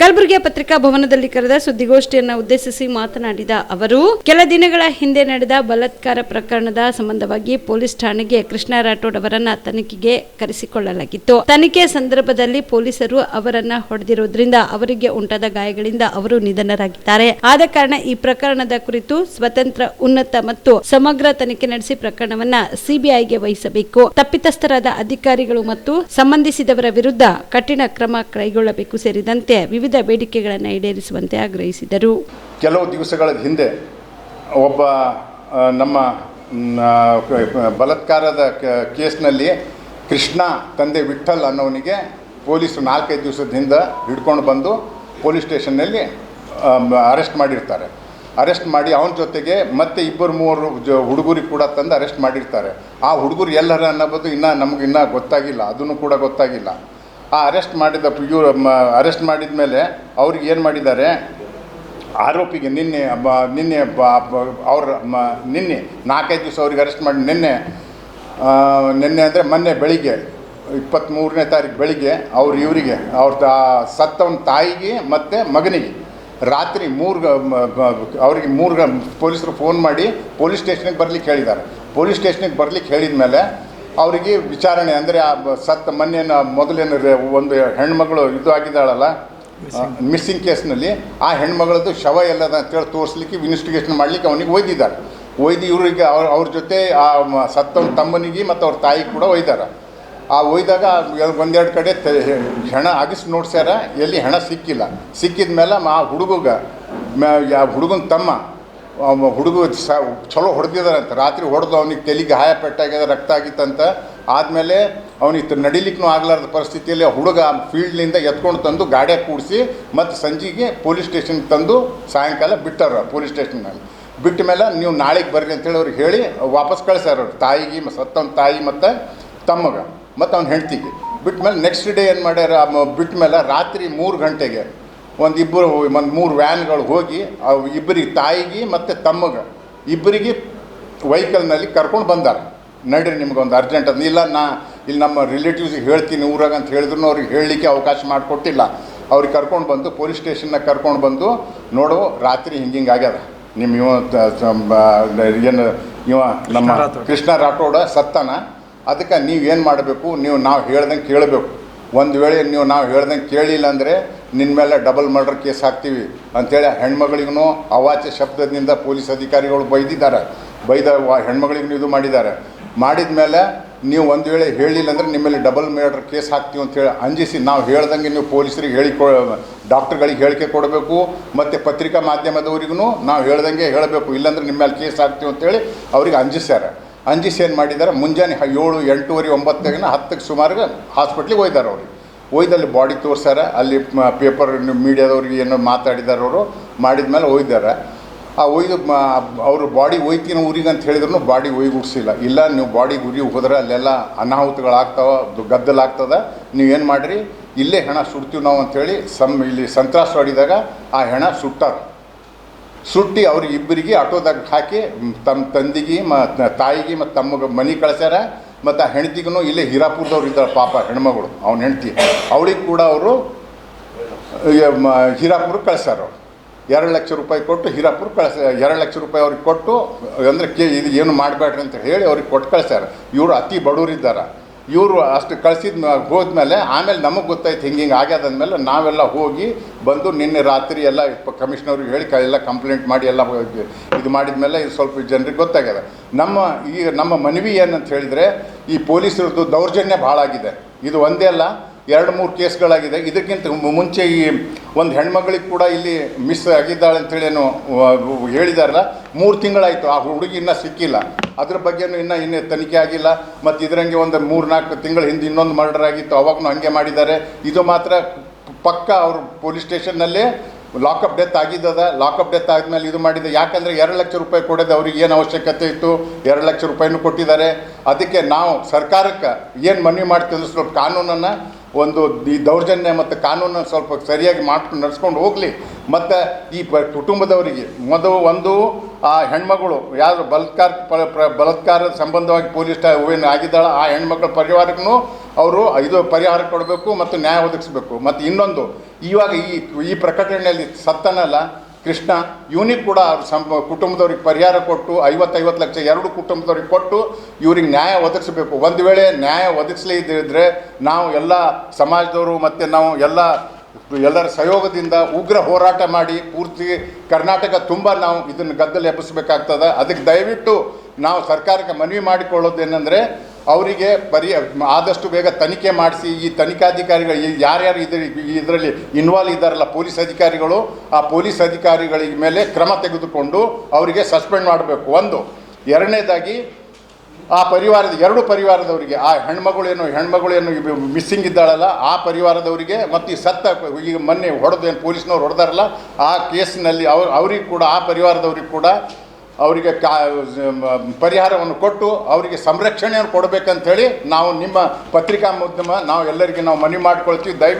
ಕಲಬುರಗಿಯ ಪತ್ರಿಕಾ ಭವನದಲ್ಲಿ ಕರೆದ ಸುದ್ದಿಗೋಷ್ಠಿಯನ್ನು ಉದ್ದೇಶಿಸಿ ಮಾತನಾಡಿದ ಅವರು, ಕೆಲ ದಿನಗಳ ಹಿಂದೆ ನಡೆದ ಬಲಾತ್ಕಾರ ಪ್ರಕರಣದ ಸಂಬಂಧವಾಗಿ ಪೊಲೀಸ್ ಠಾಣೆಗೆ ಕೃಷ್ಣ ರಾಠೋಡ್ ಅವರನ್ನ ತನಿಖೆಗೆ ಕರೆಸಿಕೊಳ್ಳಲಾಗಿತ್ತು. ತನಿಖೆ ಸಂದರ್ಭದಲ್ಲಿ ಪೊಲೀಸರು ಅವರನ್ನ ಹೊಡೆದಿರುವುದರಿಂದ ಅವರಿಗೆ ಉಂಟಾದ ಗಾಯಗಳಿಂದ ಅವರು ನಿಧನರಾಗಿದ್ದಾರೆ. ಆದ ಕಾರಣ ಈ ಪ್ರಕರಣದ ಕುರಿತು ಸ್ವತಂತ್ರ, ಉನ್ನತ ಮತ್ತು ಸಮಗ್ರ ತನಿಖೆ ನಡೆಸಿ ಪ್ರಕರಣವನ್ನ ಸಿಬಿಐಗೆ ವಹಿಸಬೇಕು. ತಪ್ಪಿತಸ್ಥರಾದ ಅಧಿಕಾರಿಗಳು ಮತ್ತು ಸಂಬಂಧಿಸಿದವರ ವಿರುದ್ಧ ಕಠಿಣ ಕ್ರಮ ಕೈಗೊಳ್ಳಬೇಕು. ಸೇರಿದಂತೆ ವಿವಿಧ ಬೇಡಿಕೆಗಳನ್ನು ಈಡೇರಿಸುವಂತೆ ಆಗ್ರಹಿಸಿದರು. ಕೆಲವು ದಿವಸಗಳ ಹಿಂದೆ ಒಬ್ಬ ನಮ್ಮ ಬಲತ್ಕಾರದ ಕೇಸ್ನಲ್ಲಿ ಕೃಷ್ಣ ತಂದೆ ವಿಠಲ್ ಅನ್ನೋನಿಗೆ ಪೊಲೀಸರು ನಾಲ್ಕೈದು ದಿವಸದ ಹಿಂದೆ ಹಿಡ್ಕೊಂಡು ಬಂದು ಪೊಲೀಸ್ ಸ್ಟೇಷನ್ನಲ್ಲಿ ಅರೆಸ್ಟ್ ಮಾಡಿರ್ತಾರೆ. ಅರೆಸ್ಟ್ ಮಾಡಿ ಅವನ ಜೊತೆಗೆ ಮತ್ತೆ ಇಬ್ಬರು ಮೂವರು ಜ ಹುಡುಗರಿಗೆ ಕೂಡ ತಂದು ಅರೆಸ್ಟ್ ಮಾಡಿರ್ತಾರೆ. ಆ ಹುಡುಗರು ಎಲ್ಲರ ಅನ್ನೋದು ಇನ್ನೂ ನಮ್ಗೆ ಇನ್ನೂ ಗೊತ್ತಾಗಿಲ್ಲ. ಅದನ್ನು ಕೂಡ ಗೊತ್ತಾಗಿಲ್ಲ. ಆ ಅರೆಸ್ಟ್ ಮಾಡಿದ ಇವರು ಅರೆಸ್ಟ್ ಮಾಡಿದ ಮೇಲೆ ಅವ್ರಿಗೆ ಏನು ಮಾಡಿದ್ದಾರೆ? ಆರೋಪಿಗೆ ನಿನ್ನೆ ನಿನ್ನೆ ಅವ್ರ ನಿನ್ನೆ ನಾಲ್ಕೈದು ದಿವಸ ಅವ್ರಿಗೆ ಅರೆಸ್ಟ್ ಮಾಡಿ ನಿನ್ನೆ ನಿನ್ನೆ ಅಂದರೆ ಮೊನ್ನೆ ಬೆಳಿಗ್ಗೆ ಇಪ್ಪತ್ತ್ಮೂರನೇ ತಾರೀಕು ಬೆಳಿಗ್ಗೆ ಅವ್ರು ಇವರಿಗೆ, ಅವ್ರ ಸತ್ತವನ ತಾಯಿಗೆ ಮತ್ತು ಮಗನಿಗೆ ರಾತ್ರಿ ಮೂರು ಅವರಿಗೆ ಮೂರು ಪೊಲೀಸರು ಫೋನ್ ಮಾಡಿ ಪೊಲೀಸ್ ಸ್ಟೇಷನಿಗೆ ಬರ್ಲಿಕ್ಕೆ ಹೇಳಿದ್ದಾರೆ. ಪೊಲೀಸ್ ಸ್ಟೇಷನಿಗೆ ಬರ್ಲಿಕ್ಕೆ ಹೇಳಿದ ಮೇಲೆ ಅವರಿಗೆ ವಿಚಾರಣೆ ಅಂದರೆ ಆ ಬ- ಸತ್ತ ಮೊನ್ನೆನ ಮೊದಲೇನು ಒಂದು ಹೆಣ್ಮಗಳು ಇದು ಆಗಿದ್ದಾಳಲ್ಲ ಮಿಸ್ಸಿಂಗ್ ಕೇಸ್ನಲ್ಲಿ ಆ ಹೆಣ್ಮಗಳದ್ದು ಶವ ಎಲ್ಲದ ಅಂತೇಳಿ ತೋರಿಸ್ಲಿಕ್ಕೆ ಇನ್ವೆಸ್ಟಿಗೇಷನ್ ಮಾಡಲಿಕ್ಕೆ ಅವನಿಗೆ ಒಯ್ದಿದ್ದಾರೆ. ಒಯ್ದು ಇವರಿಗೆ ಅವ್ರ ಅವ್ರ ಜೊತೆ ಆ ಮ- ಸತ್ತವನ ತಮ್ಮನಿಗೆ ಮತ್ತು ಅವ್ರ ತಾಯಿ ಕೂಡ ಒಯ್ದಾರ. ಆ ಒಯ್ದಾಗ ಒಂದೆರಡು ಕಡೆ ತೆ- ಹೆಣ ಅಗಸ್ ನೋಡ್ಸ್ಯಾರ ಎಲ್ಲಿ ಹೆಣ ಸಿಕ್ಕಿಲ್ಲ. ಸಿಕ್ಕಿದ ಮೇಲೆ ಆ ಹುಡುಗಗ ಹುಡುಗನ ತಮ್ಮ ಹುಡುಗ ಸ ಚಲೋ ಹೊಡೆದಿದ್ದಾರಂತ ರಾತ್ರಿ ಹೊಡೆದು ಅವನಿಗೆ ತೆಲಿಗೆ ಗಾಯ ಪೆಟ್ಟಾಗ್ಯದ ರಕ್ತ ಆಗಿತ್ತಂತ. ಆದಮೇಲೆ ಅವನಿಗೆ ನಡಿಲಿಕ್ಕೂ ಆಗಲಾರ್ದ ಪರಿಸ್ಥಿತಿಯಲ್ಲಿ ಹುಡುಗ ಫೀಲ್ಡ್ನಿಂದ ಎತ್ಕೊಂಡು ತಂದು ಗಾಡಿಯಾಗ ಕೂಡಿಸಿ ಮತ್ತು ಸಂಜೆಗೆ ಪೊಲೀಸ್ ಸ್ಟೇಷನ್ಗೆ ತಂದು ಸಾಯಂಕಾಲ ಬಿಟ್ಟಾರ ಪೊಲೀಸ್ ಸ್ಟೇಷನ್ನಲ್ಲಿ. ಬಿಟ್ಟ ಮೇಲೆ ನೀವು ನಾಳೆಗೆ ಬರ್ರಿ ಅಂತೇಳಿ ಅವ್ರಿಗೆ ಹೇಳಿ ವಾಪಸ್ ಕಳಿಸ್ಯಾರ ಅವ್ರ. ತಾಯಿಗೆ ಸತ್ತವನ ತಾಯಿ ಮತ್ತು ತಮ್ಮಗ ಮತ್ತು ಅವ್ನ ಹೆಂಡ್ತಿಗೆ. ಬಿಟ್ಟ ಮೇಲೆ ನೆಕ್ಸ್ಟ್ ಡೇ ಏನು ಮಾಡ್ಯಾರ ಬಿಟ್ಟ ಮೇಲೆ ರಾತ್ರಿ ಮೂರು ಗಂಟೆಗೆ ಒಂದು ಇಬ್ಬರು ಒಂದು ಮೂರು ವ್ಯಾನ್ಗಳು ಹೋಗಿ ಅವು ಇಬ್ಬರಿಗೆ ತಾಯಿಗೆ ಮತ್ತು ತಮ್ಮಗೆ. ಇಬ್ಬರಿಗೆ ವೆಹಿಕಲ್ನಲ್ಲಿ ಕರ್ಕೊಂಡು ಬಂದಾರೆ. ನಡ್ರಿ ನಿಮ್ಗೊಂದು ಅರ್ಜೆಂಟ್ ಅದು ಇಲ್ಲ ನಾ ಇಲ್ಲಿ ನಮ್ಮ ರಿಲೇಟಿವ್ಸಿಗೆ ಹೇಳ್ತೀನಿ ಊರಾಗ ಅಂತ ಹೇಳಿದ್ರು ಅವ್ರಿಗೆ ಹೇಳಲಿಕ್ಕೆ ಅವಕಾಶ ಮಾಡಿಕೊಟ್ಟಿಲ್ಲ. ಅವ್ರಿಗೆ ಕರ್ಕೊಂಡು ಬಂದು ಪೊಲೀಸ್ ಸ್ಟೇಷನ್ನಾಗ ಕರ್ಕೊಂಡು ಬಂದು ನೋಡು ರಾತ್ರಿ ಹಿಂಗೆ ಹಿಂಗೆ ಆಗ್ಯದ. ನಿಮ್ಮ ಇವ ಏನು ಇವ ನಮ್ಮ. ಕೃಷ್ಣ ರಾಠೋಡ ಸತ್ತಾನ. ಅದಕ್ಕೆ ನೀವು ಏನು ಮಾಡಬೇಕು ನೀವು ನಾವು ಹೇಳ್ದಂಗೆ ಕೇಳಬೇಕು. ಒಂದು ವೇಳೆ ನೀವು ನಾವು ಹೇಳ್ದಂಗೆ ಕೇಳಿಲ್ಲ ಅಂದರೆ ನಿನ್ನ ಮೇಲೆ ಡಬಲ್ ಮರ್ಡರ್ ಕೇಸ್ ಹಾಕ್ತೀವಿ ಅಂಥೇಳಿ ಹೆಣ್ಮಗಳಿಗೂ ಅವಾಚ್ಯ ಶಬ್ದದಿಂದ ಪೊಲೀಸ್ ಅಧಿಕಾರಿಗಳು ಬೈದಿದ್ದಾರೆ. ಬೈದ ಹೆಣ್ಮಗಳಿಗೂ ಇದು ಮಾಡಿದ್ದಾರೆ. ಮಾಡಿದ ಮೇಲೆ ನೀವು ಒಂದು ವೇಳೆ ಹೇಳಿಲ್ಲ ಅಂದರೆ ನಿಮ್ಮ ಮೇಲೆ ಡಬಲ್ ಮರ್ಡರ್ ಕೇಸ್ ಹಾಕ್ತೀವಿ ಅಂತೇಳಿ ಅಂಜಿಸಿ ನಾವು ಹೇಳ್ದಂಗೆ ನೀವು ಪೊಲೀಸರಿಗೆ ಹೇಳಿ ಕೊ ಡಾಕ್ಟ್ರುಗಳಿಗೆ ಹೇಳಿಕೆ ಕೊಡಬೇಕು ಮತ್ತು ಪತ್ರಿಕಾ ಮಾಧ್ಯಮದವರಿಗೂ ನಾವು ಹೇಳ್ದಂಗೆ ಹೇಳಬೇಕು. ಇಲ್ಲಾಂದ್ರೆ ನಿಮ್ಮ ಮೇಲೆ ಕೇಸ್ ಹಾಕ್ತೀವಿ ಅಂತೇಳಿ ಅವ್ರಿಗೆ ಅಂಜಿಸ್ಯಾರ. ಅಂಜಿಸಿ ಏನು ಮಾಡಿದ್ದಾರೆ? ಮುಂಜಾನೆ ಏಳು ಎಂಟೂವರೆ ಒಂಬತ್ತಗಿನ ಹತ್ತಕ್ಕೆ ಸುಮಾರಿಗೆ ಹಾಸ್ಪಿಟ್ಲಿಗೆ ಒಯ್ದಾರೆ ಅವ್ರಿಗೆ ಒಯ್ದಲ್ಲಿ ಬಾಡಿ ತೋರ್ಸ್ಯಾರ, ಅಲ್ಲಿ ಪೇಪರ್ ಮೀಡಿಯಾದವ್ರಿಗೆ ಏನೋ ಮಾತಾಡಿದಾರೆ ಅವರು ಮಾಡಿದ ಮೇಲೆ ಒಯ್ದಾರೆ. ಆ ಒಯ್ದು ಅವರು ಬಾಡಿ ಒಯ್ತೀನಿ ಊರಿಗೆ ಅಂತ ಹೇಳಿದ್ರು ಬಾಡಿ ಒಯ್ಗುಡ್ಸಿಲ್ಲ. ಇಲ್ಲ, ನೀವು ಬಾಡಿ ಗುರಿ ಹೋದ್ರೆ ಅಲ್ಲೆಲ್ಲ ಅನಾಹುತಗಳಾಗ್ತಾವ ಗದ್ದಲಾಗ್ತದೆ, ನೀವೇನು ಮಾಡಿರಿ? ಇಲ್ಲೇ ಹೆಣ ಸುಡ್ತೀವಿ ನಾವು ಅಂಥೇಳಿ ಸಮ್ ಇಲ್ಲಿ ಸಂತ್ರಾಸ ಹೊಡಿದಾಗ ಆ ಹೆಣ ಸುಟ್ಟಾರ. ಸುಟ್ಟಿ ಅವ್ರಿಗೆ ಇಬ್ಬರಿಗೆ ಆಟೋದಾಗ ಹಾಕಿ ತಮ್ಮ ತಂದಿಗೆ ಮ, ತಾಯಿಗೆ ಮತ್ತು ತಮ್ಮಗೆ ಮನೆ ಕಳ್ಸ್ಯಾರ. ಮತ್ತು ಆ ಹೆಂಡತಿಗೂ ಇಲ್ಲೇ ಹೀರಾಪುರದವ್ರು ಇದ್ದಾರೆ ಪಾಪ ಹೆಣ್ಮಗಳು, ಅವ್ನ ಹೆಂಡತಿ. ಅವಳಿಗೆ ಕೂಡ ಅವರು ಹೀರಾಪುರಕ್ಕೆ ಕಳ್ಸ್ಯಾರ ಅವ್ರು. ಎರಡು ಲಕ್ಷ ರೂಪಾಯಿ ಕೊಟ್ಟು ಹೀರಾಪುರ ಕಳಿಸ, ಎರಡು ಲಕ್ಷ ರೂಪಾಯಿ ಅವ್ರಿಗೆ ಕೊಟ್ಟು, ಅಂದರೆ ಕೆ, ಇದು ಏನು ಮಾಡಬೇಡ್ರಿ ಅಂತ ಹೇಳಿ ಅವ್ರಿಗೆ ಕೊಟ್ಟು ಕಳ್ಸ್ಯಾರ. ಇವರು ಅತಿ ಬಡವರಿದ್ದಾರೆ. ಇವರು ಅಷ್ಟು ಕಳ್ಸಿದ ಹೋದ್ಮೇಲೆ ಆಮೇಲೆ ನಮಗೆ ಗೊತ್ತಾಯ್ತು ಹಿಂಗೆ ಹಿಂಗೆ ಆಗ್ಯದ ಅಂದಮೇಲೆ ನಾವೆಲ್ಲ ಹೋಗಿ ಬಂದು ನಿನ್ನೆ ರಾತ್ರಿ ಎಲ್ಲ ಕಮಿಷನವ್ರಿಗೆ ಹೇಳಿ ಎಲ್ಲ ಕಂಪ್ಲೇಂಟ್ ಮಾಡಿ ಎಲ್ಲ ಇದು ಮಾಡಿದ ಮೇಲೆ ಇದು ಸ್ವಲ್ಪ ಜನರಿಗೆ ಗೊತ್ತಾಗ್ಯದ. ನಮ್ಮ ಈಗ ನಮ್ಮ ಮನವಿ ಏನಂತ ಹೇಳಿದರೆ ಈ ಪೊಲೀಸರದ್ದು ದೌರ್ಜನ್ಯ ಭಾಳ ಆಗಿದೆ. ಇದು ಒಂದೇ ಅಲ್ಲ ಎರಡು ಮೂರು ಕೇಸ್ಗಳಾಗಿದೆ. ಇದಕ್ಕಿಂತ ಮುಂಚೆ ಈ ಒಂದು ಹೆಣ್ಮಗಳಿಗೆ ಕೂಡ ಇಲ್ಲಿ ಮಿಸ್ ಆಗಿದ್ದಾಳೆ ಅಂತೇಳಿ ಏನು ಹೇಳಿದಾರಲ್ಲ, ಮೂರು ತಿಂಗಳಾಯಿತು. ಆ ಹುಡುಗಿ ಇನ್ನೂ ಸಿಕ್ಕಿಲ್ಲ. ಅದ್ರ ಬಗ್ಗೆನೂ ಇನ್ನೂ ಇನ್ನೂ ತನಿಖೆ ಆಗಿಲ್ಲ. ಮತ್ತು ಇದರಂಗೆ ಒಂದು ಮೂರು ನಾಲ್ಕು ತಿಂಗಳ ಹಿಂದೆ ಇನ್ನೊಂದು ಮರ್ಡರ್ ಆಗಿತ್ತು. ಅವಾಗೂ ಹಂಗೆ ಮಾಡಿದ್ದಾರೆ. ಇದು ಮಾತ್ರ ಪಕ್ಕ ಅವರು ಪೊಲೀಸ್ ಸ್ಟೇಷನ್ನಲ್ಲೇ ಲಾಕಪ್ ಡೆತ್ ಆಗಿದ್ದದ. ಲಾಕಪ್ ಡೆತ್ ಆದಮೇಲೆ ಇದು ಮಾಡಿದೆ. ಯಾಕಂದರೆ ಎರಡು ಲಕ್ಷ ರೂಪಾಯಿ ಕೊಡೋದು ಅವ್ರಿಗೆ ಏನು ಅವಶ್ಯಕತೆ ಇತ್ತು? ಎರಡು ಲಕ್ಷ ರೂಪಾಯಿನೂ ಕೊಟ್ಟಿದ್ದಾರೆ. ಅದಕ್ಕೆ ನಾವು ಸರ್ಕಾರಕ್ಕೆ ಏನು ಮನವಿ ಮಾಡ್ತೀವಿ ಸ್ವಲ್ಪ ಕಾನೂನನ್ನು ಒಂದು ಈ ದೌರ್ಜನ್ಯ ಮತ್ತು ಕಾನೂನನ್ನು ಸ್ವಲ್ಪ ಸರಿಯಾಗಿ ಮಾಡ್ಕೊಂಡು ನಡೆಸ್ಕೊಂಡು ಹೋಗಲಿ. ಮತ್ತು ಈ ಪ ಕುಟುಂಬದವರಿಗೆ ಮೊದಲು ಒಂದು, ಆ ಹೆಣ್ಮಗಳು ಯಾರು ಬಲತ್ಕಾರ ಬಲತ್ಕಾರ ಸಂಬಂಧವಾಗಿ ಪೊಲೀಸ್ ಏನು ಆಗಿದ್ದಾಳ, ಆ ಹೆಣ್ಮಕ್ಳ ಪರಿವಾರಕ್ಕೂ ಅವರು ಇದು ಪರಿಹಾರ ಕೊಡಬೇಕು ಮತ್ತು ನ್ಯಾಯ ಒದಗಿಸ್ಬೇಕು. ಮತ್ತು ಇನ್ನೊಂದು, ಇವಾಗ ಈ ಈ ಪ್ರಕಟಣೆಯಲ್ಲಿ ಸತ್ತನಲ್ಲ ಕೃಷ್ಣ, ಇವನಿಗೆ ಕೂಡ ಅವ್ರ ಸಂ ಕುಟುಂಬದವ್ರಿಗೆ ಪರಿಹಾರ ಕೊಟ್ಟು, ಐವತ್ತೈವತ್ತು ಲಕ್ಷ ಎರಡು ಕುಟುಂಬದವ್ರಿಗೆ ಕೊಟ್ಟು ಇವ್ರಿಗೆ ನ್ಯಾಯ ಒದಗಿಸಬೇಕು. ಒಂದು ವೇಳೆ ನ್ಯಾಯ ಒದಗಿಸಲೇ ಇದ್ದಿದ್ರೆ ನಾವು ಎಲ್ಲ ಸಮಾಜದವರು ಮತ್ತು ನಾವು ಎಲ್ಲ ಎಲ್ಲರ ಸಹಯೋಗದಿಂದ ಉಗ್ರ ಹೋರಾಟ ಮಾಡಿ ಪೂರ್ತಿ ಕರ್ನಾಟಕ ತುಂಬ ನಾವು ಇದನ್ನು ಗದ್ದಲು ಎಬ್ಬಿಸ್ಬೇಕಾಗ್ತದೆ. ಅದಕ್ಕೆ ದಯವಿಟ್ಟು ನಾವು ಸರ್ಕಾರಕ್ಕೆ ಮನವಿ ಮಾಡಿಕೊಳ್ಳೋದೇನೆಂದರೆ ಅವರಿಗೆ ಬರೀ ಆದಷ್ಟು ಬೇಗ ತನಿಖೆ ಮಾಡಿಸಿ, ಈ ತನಿಖಾಧಿಕಾರಿಗಳು ಯಾರ್ಯಾರು ಇದ್ರ, ಇದರಲ್ಲಿ ಇನ್ವಾಲ್ವ್ ಇದ್ದಾರಲ್ಲ ಪೊಲೀಸ್ ಅಧಿಕಾರಿಗಳು, ಆ ಪೊಲೀಸ್ ಅಧಿಕಾರಿಗಳ ಮೇಲೆ ಕ್ರಮ ತೆಗೆದುಕೊಂಡು ಅವರಿಗೆ ಸಸ್ಪೆಂಡ್ ಮಾಡಬೇಕು. ಒಂದು. ಎರಡನೇದಾಗಿ, ಆ ಪರಿವಾರದ, ಎರಡು ಪರಿವಾರದವರಿಗೆ, ಆ ಹೆಣ್ಮಗಳೇನು ಹೆಣ್ಮಗಳೇನು ಮಿಸ್ಸಿಂಗ್ ಇದ್ದಾಳಲ್ಲ, ಆ ಪರಿವಾರದವರಿಗೆ ಮತ್ತು ಈ ಸತ್ತ ಈಗ ಮೊನ್ನೆ ಹೊಡೆದು ಏನು ಪೊಲೀಸ್ನವ್ರು ಹೊಡೆದಾರಲ್ಲ, ಆ ಕೇಸ್ನಲ್ಲಿ ಅವ್ರು, ಅವ್ರಿಗೆ ಕೂಡ, ಆ ಪರಿವಾರದವ್ರಿಗೆ ಕೂಡ ಅವರಿಗೆ ಕಾ ಪರಿಹಾರವನ್ನು ಕೊಟ್ಟು ಅವರಿಗೆ ಸಂರಕ್ಷಣೆಯನ್ನು ಕೊಡಬೇಕಂತೇಳಿ ನಾವು ನಿಮ್ಮ ಪತ್ರಿಕಾ ಮಾಧ್ಯಮ ನಾವು ಎಲ್ಲರಿಗೆ ನಾವು ಮನವಿ ಮಾಡ್ಕೊಳ್ತೀವಿ. ದಯವಿಟ್ಟು